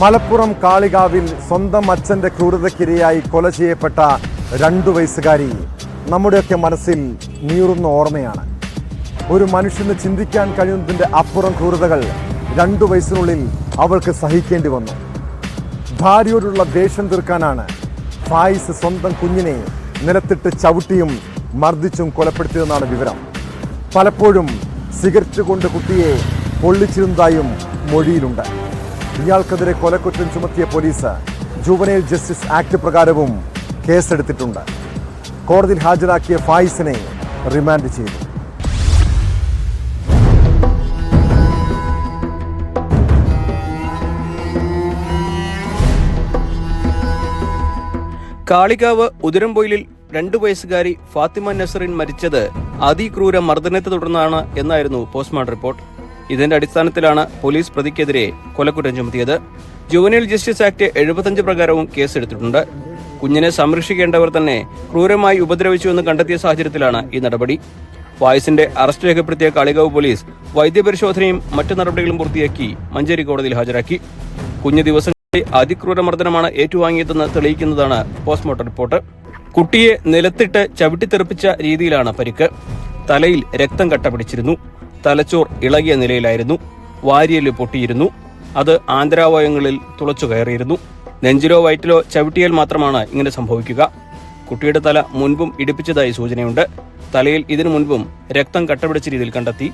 മലപ്പുറം കാളികാവിൽ സ്വന്തം അച്ഛന്റെ ക്രൂരതയ്ക്കിരയായി കൊല ചെയ്യപ്പെട്ട രണ്ടു വയസ്സുകാരി നമ്മുടെയൊക്കെ മനസ്സിൽ നീറുന്ന ഓർമ്മയാണ്. ഒരു മനുഷ്യന് ചിന്തിക്കാൻ കഴിയുന്നതിന്റെ അപ്പുറം ക്രൂരതകൾ രണ്ടു വയസ്സിനുള്ളിൽ അവൾക്ക് സഹിക്കേണ്ടി വന്നു. ഭാര്യയോടുള്ള ദേഷ്യം തീർക്കാനാണ് ഫായിസ് സ്വന്തം കുഞ്ഞിനെ നിലത്തിട്ട് ചവിട്ടിയും മർദ്ദിച്ചും കൊലപ്പെടുത്തിയതെന്നാണ് വിവരം. പലപ്പോഴും സിഗരറ്റ് കൊണ്ട് കുട്ടിയെ പൊള്ളിച്ചിരുന്നതായും മൊഴിയിലുണ്ട്. ഇയാൾക്കെതിരെ കൊലക്കുറ്റം ചുമത്തിയ പോലീസ് ജുവനൈൽ ജസ്റ്റിസ് ആക്ട് പ്രകാരവും കേസെടുത്തിട്ടുണ്ട്. കോടതിയിൽ ഹാജരാക്കിയ ഫായിസിനെ റിമാൻഡ് ചെയ്തു. കാളികാവ് ഉതിരംപൊയിലിൽ രണ്ടു വയസ്സുകാരി ഫാത്തിമ നസറിൻ മരിച്ചത് അതിക്രൂര മർദ്ദനത്തെ തുടർന്നാണ് എന്നായിരുന്നു പോസ്റ്റ്മോർട്ടം റിപ്പോർട്ട്. ഇതിന്റെ അടിസ്ഥാനത്തിലാണ് പോലീസ് പ്രതിക്കെതിരെ കൊലക്കുറ്റം ചുമത്തിയത്. ജുവനൈൽ ജസ്റ്റിസ് ആക്ട് എഴുപത്തഞ്ച് പ്രകാരവും കേസെടുത്തിട്ടുണ്ട്. കുഞ്ഞിനെ സംരക്ഷിക്കേണ്ടവർ തന്നെ ക്രൂരമായി ഉപദ്രവിച്ചുവെന്ന് കണ്ടെത്തിയ സാഹചര്യത്തിലാണ് ഈ നടപടി. വായസിന്റെ അറസ്റ്റ് രേഖപ്പെടുത്തിയ കാളികാവ് പോലീസ് വൈദ്യപരിശോധനയും മറ്റു നടപടികളും പൂർത്തിയാക്കി മഞ്ചേരി കോടതിയിൽ ഹാജരാക്കി. കുഞ്ഞു ദിവസങ്ങളിൽ അതിക്രൂര മർദ്ദനമാണ് ഏറ്റുവാങ്ങിയതെന്ന് തെളിയിക്കുന്നതാണ് പോസ്റ്റ്മോർട്ടം റിപ്പോർട്ട്. കുട്ടിയെ നിലത്തിട്ട് ചവിട്ടിത്തെറിപ്പിച്ച രീതിയിലാണ് പരിക്ക്. തലയിൽ രക്തം കട്ട പിടിച്ചിരുന്നു തലച്ചോർ ഇളകിയ നിലയിലായിരുന്നു. വാരിയൽ പൊട്ടിയിരുന്നു. അത് ആന്തരാവയവങ്ങളിൽ തുളച്ചു കയറിയിരുന്നു. നെഞ്ചിലോ വയറ്റിലോ ചവിട്ടിയാൽ മാത്രമാണ് ഇങ്ങനെ സംഭവിക്കുക. കുട്ടിയുടെ തല മുൻപും ഇടിപ്പിച്ചതായി സൂചനയുണ്ട്. തലയിൽ ഇതിനു മുൻപും രക്തം കട്ടപിടിച്ച രീതിയിൽ കണ്ടെത്തി.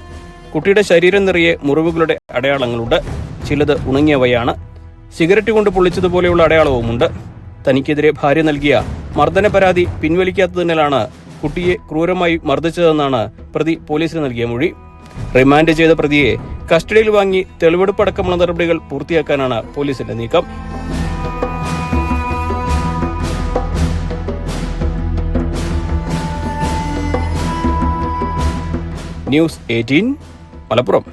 കുട്ടിയുടെ ശരീരം നിറയെ മുറിവുകളുടെ അടയാളങ്ങളുണ്ട്. ചിലത് ഉണങ്ങിയവയാണ്. സിഗരറ്റ് കൊണ്ട് പൊള്ളിച്ചതുപോലെയുള്ള അടയാളവുമുണ്ട്. തനിക്കെതിരെ ഭാര്യ നൽകിയ മർദ്ദന പരാതി പിൻവലിക്കാത്തതിനാലാണ് കുട്ടിയെ ക്രൂരമായി മർദ്ദിച്ചതെന്നാണ് പ്രതി പോലീസിന് നൽകിയ മൊഴി. റിമാൻഡ് ചെയ്ത പ്രതിയെ കസ്റ്റഡിയിൽ വാങ്ങി തെളിവെടുപ്പടക്കമുള്ള നടപടികൾ പൂർത്തിയാക്കാനാണ് പോലീസിന്റെ നീക്കം. News eighteen Malappuram.